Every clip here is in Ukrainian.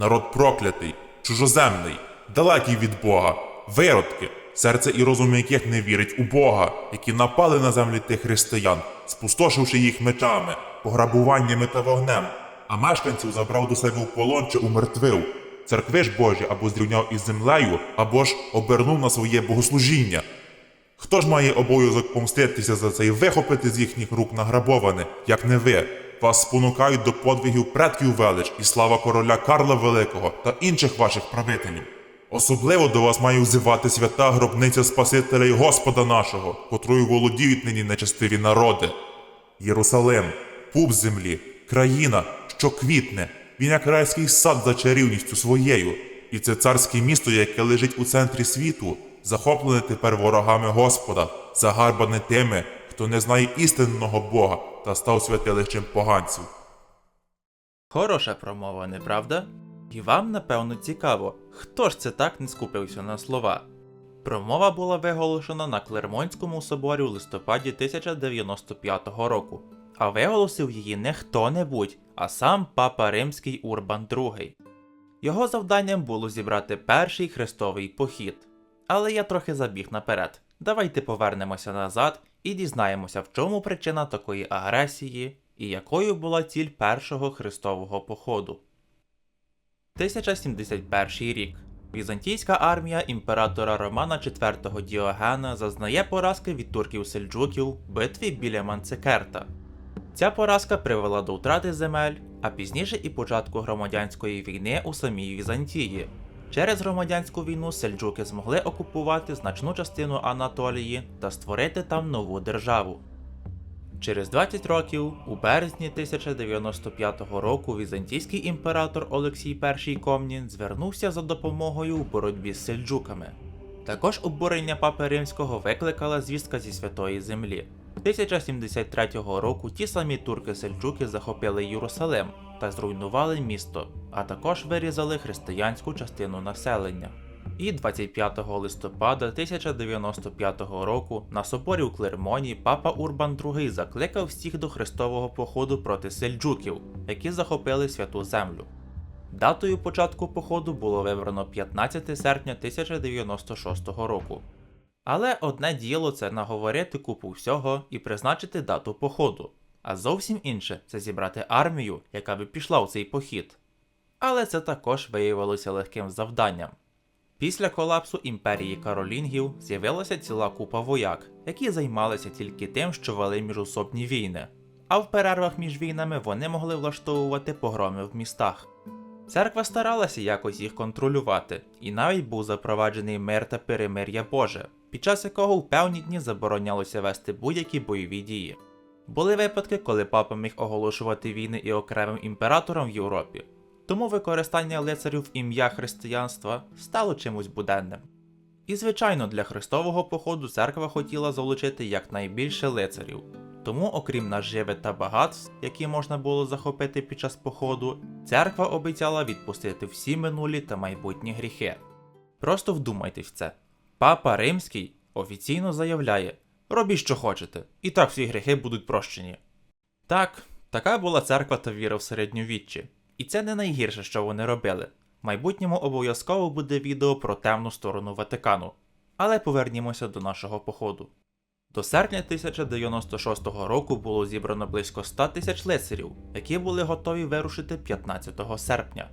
Народ проклятий, чужоземний, далекий від Бога, виродки, серце і розум яких не вірить у Бога, які напали на землі тих християн, спустошивши їх мечами, пограбуваннями та вогнем, а мешканців забрав до себе в полон чи умертвив. Церкви ж Божі або зрівняв із землею, або ж обернув на своє богослужіння. Хто ж має обов'язок помститися за це і вихопити з їхніх рук награбоване, як не ви? Вас спонукають до подвигів предків велич і слава короля Карла Великого та інших ваших правителів. Особливо до вас має взивати свята гробниця Спасителя і Господа нашого, котрою володіють нині нечестиві народи. Єрусалим, пуп землі, країна, що квітне, він як райський сад за чарівністю своєю, і це царське місто, яке лежить у центрі світу, захоплене тепер ворогами Господа, загарбане тими, хто не знає істинного Бога та став святилищем поганців. Хороша промова, не правда? І вам, напевно, цікаво, хто ж це так не скупився на слова. Промова була виголошена на Клермонському соборі у листопаді 1095 року, а виголосив її не хто-небудь, а сам папа Римський Урбан II. Його завданням було зібрати перший хрестовий похід. Але я трохи забіг наперед. Давайте повернемося назад і дізнаємося, в чому причина такої агресії і якою була ціль першого хрестового походу. 1071 рік. Візантійська армія імператора Романа IV Діогена зазнає поразки від турків-сельджуків в битві біля Манцикерта. Ця поразка привела до втрати земель, а пізніше і початку громадянської війни у самій Візантії. Через громадянську війну сельджуки змогли окупувати значну частину Анатолії та створити там нову державу. Через 20 років, у березні 1095 року, візантійський імператор Олексій І Комнін звернувся за допомогою у боротьбі з сельджуками. Також обурення папи римського викликала звістка зі святої землі. 1073 року ті самі турки-сельджуки захопили Єрусалим та зруйнували місто, а також вирізали християнську частину населення. І 25 листопада 1095 року на соборі у Клермоні папа Урбан II закликав всіх до хрестового походу проти сельджуків, які захопили святу землю. Датою початку походу було вибрано 15 серпня 1096 року. Але одне діло це наговорити купу всього і призначити дату походу, а зовсім інше це зібрати армію, яка би пішла у цей похід. Але це також виявилося легким завданням. Після колапсу імперії Каролінгів з'явилася ціла купа вояк, які займалися тільки тим, що вели міжособні війни, а в перервах між війнами вони могли влаштовувати погроми в містах. Церква старалася якось їх контролювати, і навіть був запроваджений мир та перемир'я Боже, під час якого в певні дні заборонялося вести будь-які бойові дії. Були випадки, коли папа міг оголошувати війни і окремим імператорам в Європі, тому використання лицарів в ім'я християнства стало чимось буденним. І звичайно, для хрестового походу церква хотіла залучити якнайбільше лицарів. Тому, окрім наживи та багатств, які можна було захопити під час походу, церква обіцяла відпустити всі минулі та майбутні гріхи. Просто вдумайтесь в це. Папа Римський офіційно заявляє: робіть, що хочете, і так всі гріхи будуть прощені. Так, така була церква та віра в середньовіччі. І це не найгірше, що вони робили. В майбутньому обов'язково буде відео про темну сторону Ватикану. Але повернімося до нашого походу. До серпня 1096 року було зібрано близько 100 тисяч лицарів, які були готові вирушити 15 серпня.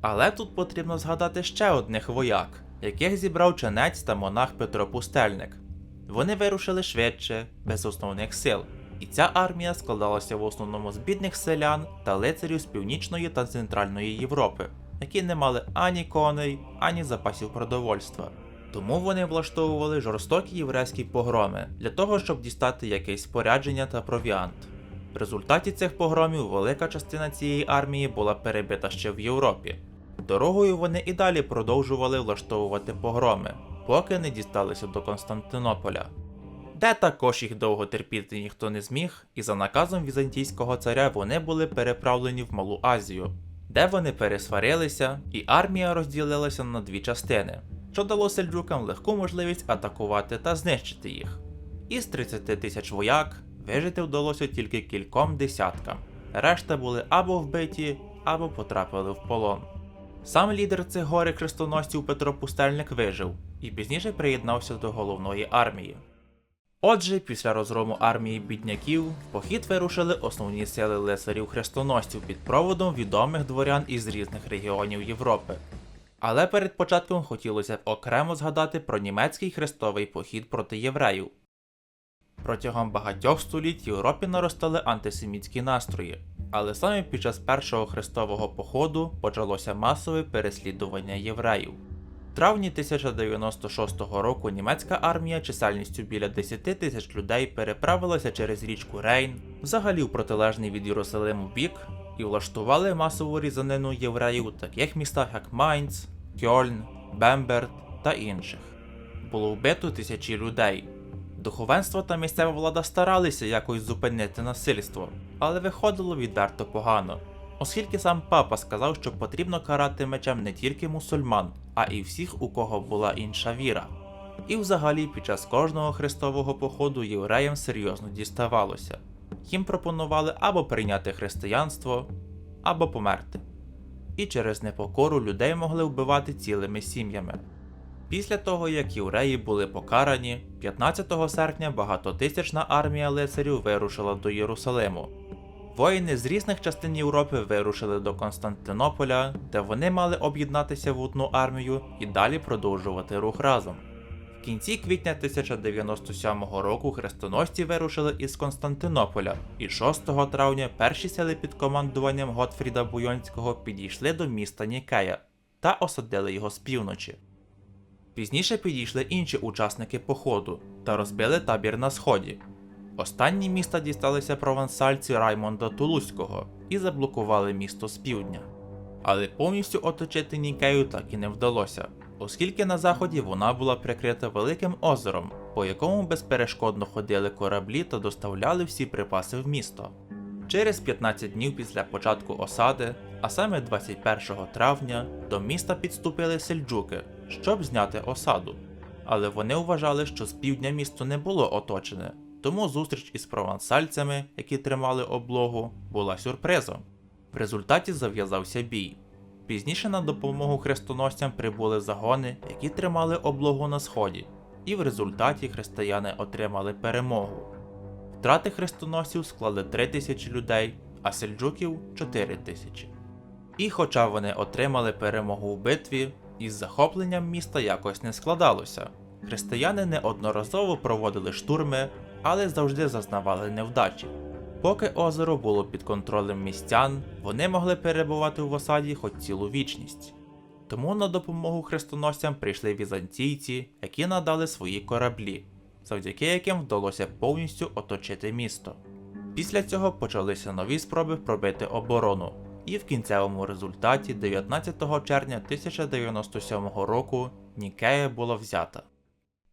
Але тут потрібно згадати ще одних вояк, яких зібрав ченець та монах Петро Пустельник. Вони вирушили швидше, без основних сил, і ця армія складалася в основному з бідних селян та лицарів з північної та центральної Європи, які не мали ані коней, ані запасів продовольства. Тому вони влаштовували жорстокі єврейські погроми для того, щоб дістати якесь спорядження та провіант. В результаті цих погромів велика частина цієї армії була перебита ще в Європі. Дорогою вони і далі продовжували влаштовувати погроми, поки не дісталися до Константинополя, де також їх довго терпіти ніхто не зміг, і за наказом візантійського царя вони були переправлені в Малу Азію, де вони пересварилися, і армія розділилася на дві частини, що дало сельджукам легку можливість атакувати та знищити їх. Із 30 тисяч вояк вижити вдалося тільки кільком десяткам, решта були або вбиті, або потрапили в полон. Сам лідер цих гори хрестоносців Петро Пустельник вижив і пізніше приєднався до головної армії. Отже, після розгрому армії бідняків в похід вирушили основні сили лицарів хрестоносців під проводом відомих дворян із різних регіонів Європи. Але перед початком хотілося б окремо згадати про німецький хрестовий похід проти євреїв. Протягом багатьох століть в Європі наростали антисемітські настрої, але саме під час першого хрестового походу почалося масове переслідування євреїв. В травні 1096 року німецька армія чисельністю біля 10 тисяч людей переправилася через річку Рейн, взагалі в протилежний від Єрусалиму бік, і влаштували масову різанину євреїв у таких містах, як Майнц, Кьольн, Бемберт та інших. Було вбито тисячі людей. Духовенство та місцева влада старалися якось зупинити насильство, але виходило відверто погано, оскільки сам папа сказав, що потрібно карати мечем не тільки мусульман, а і всіх, у кого була інша віра. І взагалі під час кожного хрестового походу євреям серйозно діставалося. Їм пропонували або прийняти християнство, або померти. І через непокору людей могли вбивати цілими сім'ями. Після того, як євреї були покарані, 15 серпня багатотисячна армія лицарів вирушила до Єрусалиму. Воїни з різних частин Європи вирушили до Константинополя, де вони мали об'єднатися в одну армію і далі продовжувати рух разом. В кінці квітня 1097 року хрестоносці вирушили із Константинополя, і 6 травня перші сили під командуванням Готфріда Буйонського підійшли до міста Нікея та осадили його з півночі. Пізніше підійшли інші учасники походу та розбили табір на сході. Останні міста дісталися провансальці Раймонда Тулузького і заблокували місто з півдня. Але повністю оточити Нікею так і не вдалося, оскільки на заході вона була прикрита великим озером, по якому безперешкодно ходили кораблі та доставляли всі припаси в місто. Через 15 днів після початку осади, а саме 21 травня, до міста підступили сельджуки, щоб зняти осаду. Але вони вважали, що з півдня місто не було оточене, тому зустріч із провансальцями, які тримали облогу, була сюрпризом. В результаті зав'язався бій. Пізніше на допомогу хрестоносцям прибули загони, які тримали облогу на сході, і в результаті християни отримали перемогу. Втрати хрестоносців склали 3 тисячі людей, а сельджуків 4 тисячі. І хоча вони отримали перемогу у битві, із захопленням міста якось не складалося. Християни неодноразово проводили штурми, але завжди зазнавали невдачі. Поки озеро було під контролем містян, вони могли перебувати в осаді хоч цілу вічність. Тому на допомогу хрестоносцям прийшли візантійці, які надали свої кораблі, завдяки яким вдалося повністю оточити місто. Після цього почалися нові спроби пробити оборону, і в кінцевому результаті 19 червня 1097 року Нікея була взята.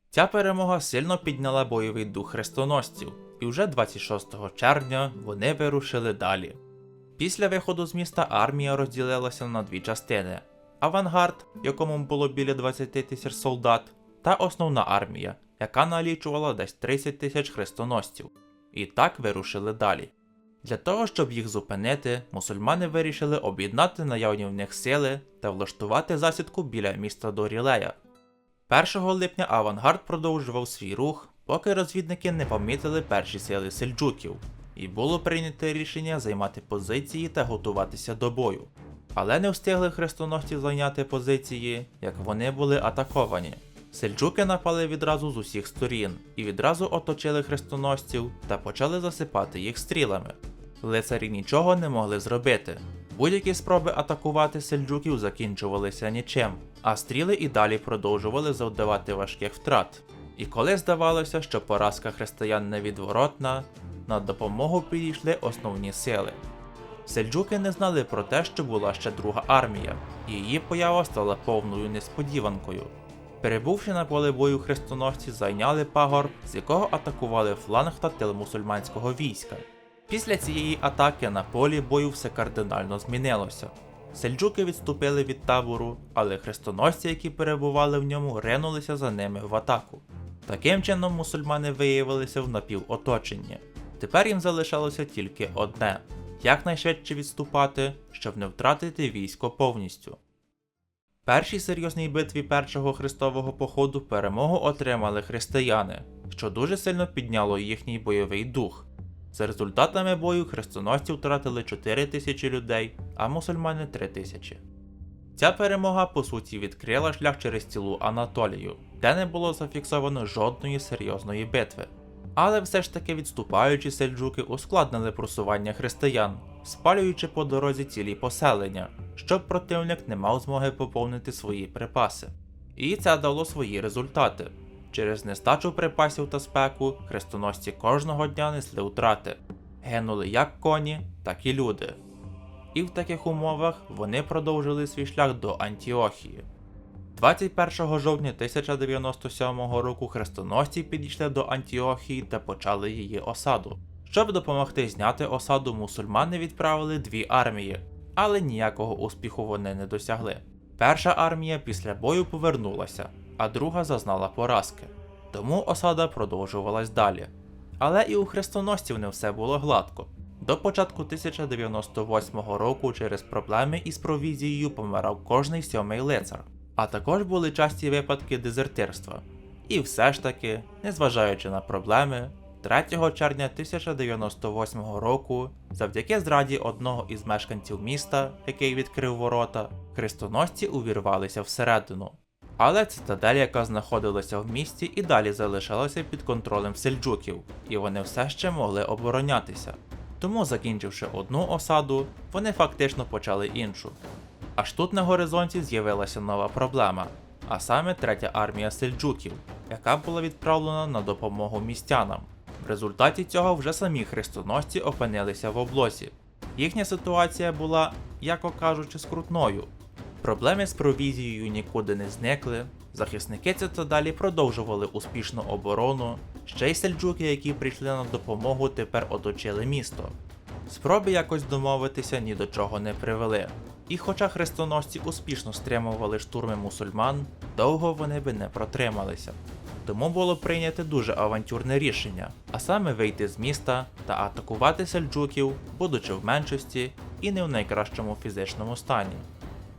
Ця перемога сильно підняла бойовий дух хрестоносців, і вже 26 червня вони вирушили далі. Після виходу з міста армія розділилася на дві частини: авангард, якому було біля 20 тисяч солдат, та основна армія, яка налічувала десь 30 тисяч хрестоносців. І так вирушили далі. Для того, щоб їх зупинити, мусульмани вирішили об'єднати наявні в них сили та влаштувати засідку біля міста Дорілея. 1 липня авангард продовжував свій рух, поки розвідники не помітили перші сили сельджуків, і було прийнято рішення займати позиції та готуватися до бою. Але не встигли хрестоносці зайняти позиції, як вони були атаковані. Сельджуки напали відразу з усіх сторін і відразу оточили хрестоносців та почали засипати їх стрілами. Лицарі нічого не могли зробити. Будь-які спроби атакувати сельджуків закінчувалися нічим, а стріли і далі продовжували завдавати важких втрат. І коли здавалося, що поразка християн невідворотна, на допомогу підійшли основні сили. Сельджуки не знали про те, що була ще друга армія, і її поява стала повною несподіванкою. Перебувши на полі бою хрестоносці, зайняли пагорб, з якого атакували фланг та тил мусульманського війська. Після цієї атаки на полі бою все кардинально змінилося. Сельджуки відступили від табору, але хрестоносці, які перебували в ньому, ринулися за ними в атаку. Таким чином мусульмани виявилися в напівоточенні. Тепер їм залишалося тільки одне якнайшвидше відступати, щоб не втратити військо повністю. Першій серйозній битві першого хрестового походу перемогу отримали християни, що дуже сильно підняло їхній бойовий дух. За результатами бою хрестоносці втратили 4 тисячі людей, а мусульмани 3 тисячі. Ця перемога по суті відкрила шлях через цілу Анатолію, де не було зафіксовано жодної серйозної битви. Але все ж таки відступаючі сельджуки ускладнили просування християн, спалюючи по дорозі цілі поселення, щоб противник не мав змоги поповнити свої припаси. І це дало свої результати. Через нестачу припасів та спеку хрестоносці кожного дня несли втрати. Гинули як коні, так і люди. І в таких умовах вони продовжили свій шлях до Антіохії. 21 жовтня 1097 року хрестоносці підійшли до Антіохії та почали її осаду. Щоб допомогти зняти осаду, мусульмани відправили дві армії, але ніякого успіху вони не досягли. Перша армія після бою повернулася, а друга зазнала поразки. Тому осада продовжувалась далі. Але і у хрестоносців не все було гладко. До початку 1098 року через проблеми із провізією помирав кожний сьомий лицар, а також були часті випадки дезертирства. І все ж таки, незважаючи на проблеми, 3 червня 1098 року, завдяки зраді одного із мешканців міста, який відкрив ворота, хрестоносці увірвалися всередину. Але цитадель, яка знаходилася в місті, і далі залишалася під контролем сельджуків, і вони все ще могли оборонятися. Тому, закінчивши одну осаду, вони фактично почали іншу. Аж тут на горизонті з'явилася нова проблема, а саме третя армія сельджуків, яка була відправлена на допомогу містянам. В результаті цього вже самі хрестоносці опинилися в облозі. Їхня ситуація була, яко кажучи, скрутною. Проблеми з провізією нікуди не зникли. Захисники цитадалі продовжували успішну оборону. Ще й сельджуки, які прийшли на допомогу, тепер оточили місто. Спроби якось домовитися ні до чого не привели. І хоча хрестоносці успішно стримували штурми мусульман, довго вони би не протрималися. Тому було прийнято дуже авантюрне рішення, а саме вийти з міста та атакувати сельджуків, будучи в меншості і не в найкращому фізичному стані.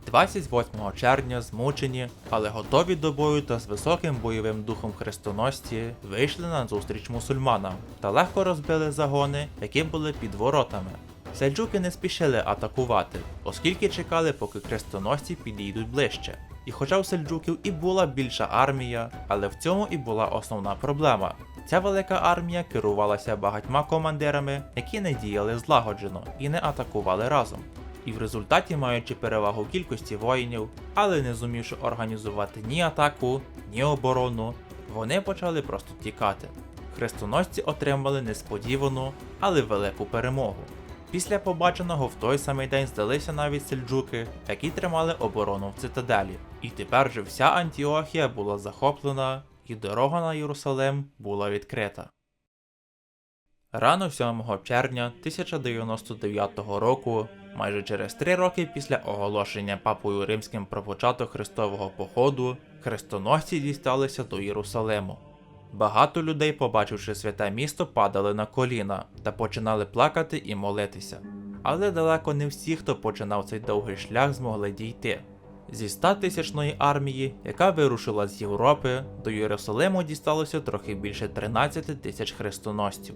28 червня змучені, але готові до бою та з високим бойовим духом хрестоносці вийшли на зустріч мусульманам та легко розбили загони, які були під воротами. Сельджуки не спішили атакувати, оскільки чекали, поки хрестоносці підійдуть ближче. І хоча у сельджуків і була більша армія, але в цьому і була основна проблема. Ця велика армія керувалася багатьма командирами, які не діяли злагоджено і не атакували разом. І в результаті, маючи перевагу кількості воїнів, але не зумівши організувати ні атаку, ні оборону, вони почали просто тікати. Хрестоносці отримали несподівану, але велику перемогу. Після побаченого в той самий день здалися навіть сельджуки, які тримали оборону в цитаделі. І тепер же вся Антіохія була захоплена, і дорога на Єрусалим була відкрита. Рано 7 червня 1099 року, майже через три роки після оголошення папою римським про початок хрестового походу, хрестоносці дісталися до Єрусалиму. Багато людей, побачивши святе місто, падали на коліна та починали плакати і молитися. Але далеко не всі, хто починав цей довгий шлях, змогли дійти. Зі 100 тисячної армії, яка вирушила з Європи, до Єрусалиму дісталося трохи більше 13 тисяч хрестоносців.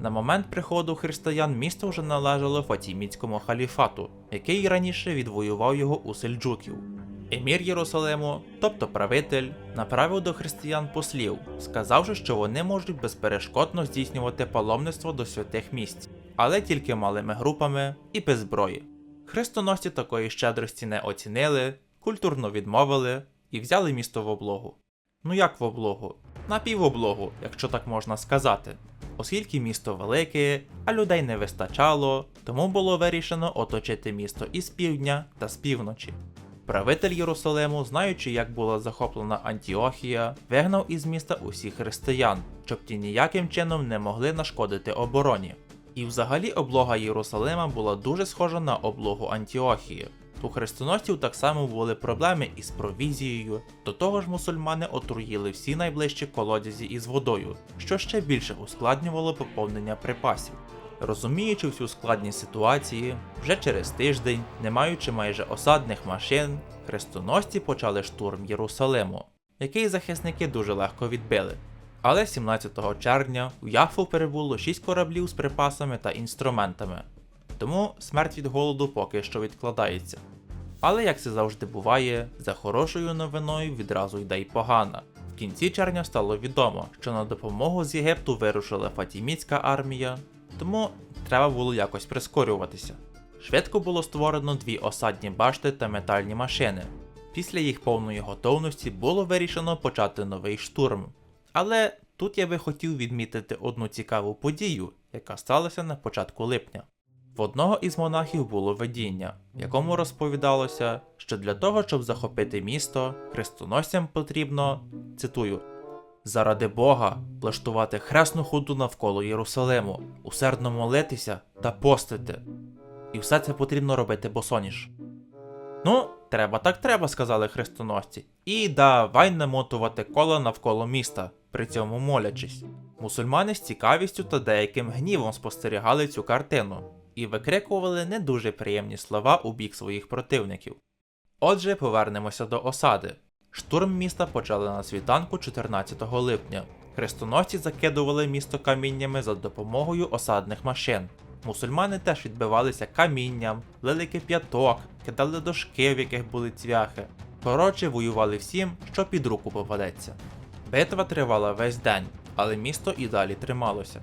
На момент приходу християн місто вже належало Фатіміцькому халіфату, який раніше відвоював його у сельджуків. Емір Єрусалиму, тобто правитель, направив до християн послів, сказавши, що вони можуть безперешкодно здійснювати паломництво до святих місць, але тільки малими групами і без зброї. Хрестоносці такої щедрості не оцінили, культурно відмовили і взяли місто в облогу. Ну як в облогу? Напівоблогу, якщо так можна сказати. Оскільки місто велике, а людей не вистачало, тому було вирішено оточити місто із півдня та з півночі. Правитель Єрусалиму, знаючи, як була захоплена Антіохія, вигнав із міста усіх християн, щоб ті ніяким чином не могли нашкодити обороні. І взагалі облога Єрусалима була дуже схожа на облогу Антіохії. У хрестоносців так само були проблеми із провізією, до того ж мусульмани отруїли всі найближчі колодязі із водою, що ще більше ускладнювало поповнення припасів. Розуміючи всю складність ситуації, вже через тиждень, не маючи майже осадних машин, хрестоносці почали штурм Єрусалиму, який захисники дуже легко відбили. Але 17 червня в Яфу перебуло 6 кораблів з припасами та інструментами, тому смерть від голоду поки що відкладається. Але як це завжди буває, за хорошою новиною відразу йде й погана. В кінці червня стало відомо, що на допомогу з Єгипту вирушила Фатіміцька армія, тому треба було якось прискорюватися. Швидко було створено дві осадні башти та метальні машини. Після їх повної готовності було вирішено почати новий штурм. Але тут я би хотів відмітити одну цікаву подію, яка сталася на початку липня. В одного із монахів було видіння, в якому розповідалося, що для того, щоб захопити місто, хрестоносцям потрібно, цитую, заради Бога влаштувати хресну ходу навколо Єрусалиму, усердно молитися та постити. І все це потрібно робити босоніж. Ну, треба так треба, сказали хрестоносці. І давай намотувати кола навколо міста, при цьому молячись. Мусульмани з цікавістю та деяким гнівом спостерігали цю картину і викрикували не дуже приємні слова у бік своїх противників. Отже, повернемося до осади. Штурм міста почали на світанку 14 липня. Хрестоносці закидували місто каміннями за допомогою осадних машин. Мусульмани теж відбивалися камінням, лили кип'яток, кидали дошки, в яких були цвяхи. Коротше, воювали всім, що під руку попадеться. Битва тривала весь день, але місто і далі трималося.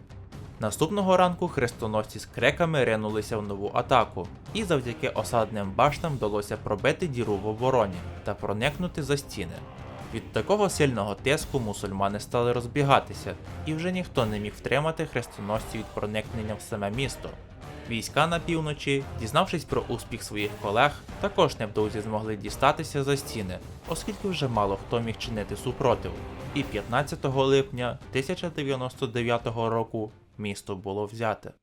Наступного ранку хрестоносці з криками ринулися в нову атаку, і завдяки осадним баштам вдалося пробити діру в обороні та проникнути за стіни. Від такого сильного тиску мусульмани стали розбігатися, і вже ніхто не міг втримати хрестоносців від проникнення в саме місто. Війська на півночі, дізнавшись про успіх своїх колег, також невдовзі змогли дістатися за стіни, оскільки вже мало хто міг чинити супротив. І 15 липня 1099 року місто було взяте.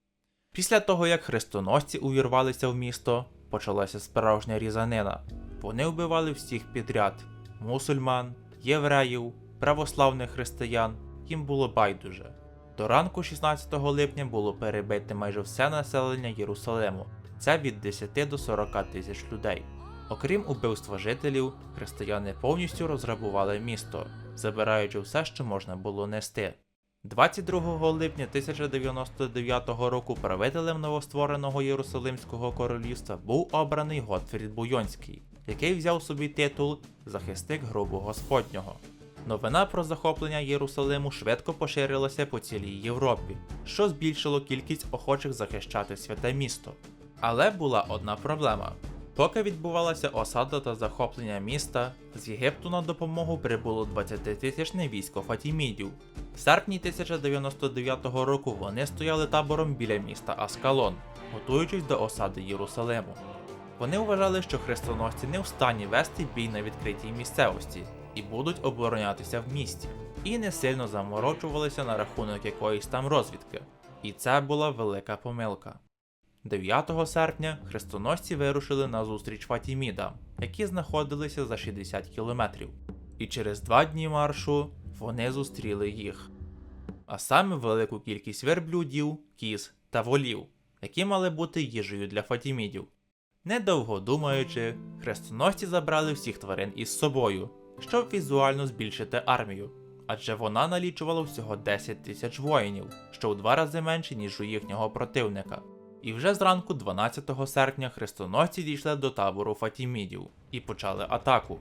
Після того, як хрестоносці увірвалися в місто, почалася справжня різанина. Вони вбивали всіх підряд: мусульман, євреїв, православних християн, їм було байдуже. До ранку 16 липня було перебите майже все населення Єрусалиму. Це від 10 до 40 тисяч людей. Окрім убивства жителів, християни повністю розграбували місто, забираючи все, що можна було нести. 22 липня 1099 року правителем новоствореного Єрусалимського королівства був обраний Готфрід Буйонський, який взяв собі титул Захисник гробу Господнього. Новина про захоплення Єрусалиму швидко поширилася по цілій Європі, що збільшило кількість охочих захищати святе місто. Але була одна проблема. Поки відбувалася осада та захоплення міста, з Єгипту на допомогу прибуло 20-тисячне військо Фатімідів. В серпні 1099 року вони стояли табором біля міста Аскалон, готуючись до осади Єрусалиму. Вони вважали, що хрестоносці не в стані вести бій на відкритій місцевості і будуть оборонятися в місті, і не сильно заморочувалися на рахунок якоїсь там розвідки. І це була велика помилка. 9 серпня хрестоносці вирушили на зустріч Фатімідам, які знаходилися за 60 кілометрів. І через два дні маршу вони зустріли їх. А саме велику кількість верблюдів, кіз та волів, які мали бути їжею для фатімідів. Недовго думаючи, хрестоносці забрали всіх тварин із собою, щоб візуально збільшити армію, адже вона налічувала всього 10 тисяч воїнів, що у два рази менше, ніж у їхнього противника. І вже зранку 12 серпня хрестоносці дійшли до табору фатімідів і почали атаку.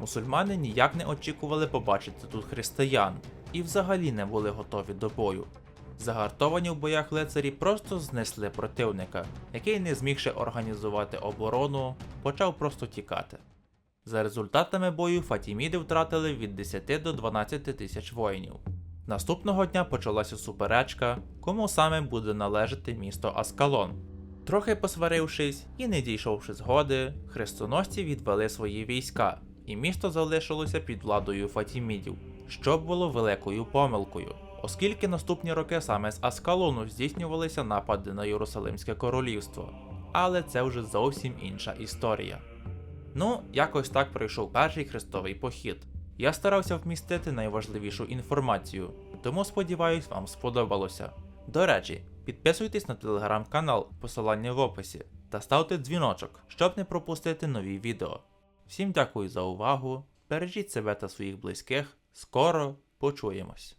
Мусульмани ніяк не очікували побачити тут християн і взагалі не були готові до бою. Загартовані в боях лицарі просто знесли противника, який, не змігши організувати оборону, почав просто тікати. За результатами бою Фатіміди втратили від 10 до 12 тисяч воїнів. Наступного дня почалася суперечка, кому саме буде належати місто Аскалон. Трохи посварившись і не дійшовши згоди, хрестоносці відвели свої війська, і місто залишилося під владою Фатімідів, що було великою помилкою, оскільки наступні роки саме з Аскалону здійснювалися напади на Єрусалимське королівство. Але це вже зовсім інша історія. Ну, якось так пройшов перший хрестовий похід. Я старався вмістити найважливішу інформацію, тому сподіваюсь, вам сподобалося. До речі, підписуйтесь на телеграм-канал, посилання в описі, та ставте дзвіночок, щоб не пропустити нові відео. Всім дякую за увагу. Бережіть себе та своїх близьких. Скоро почуємось.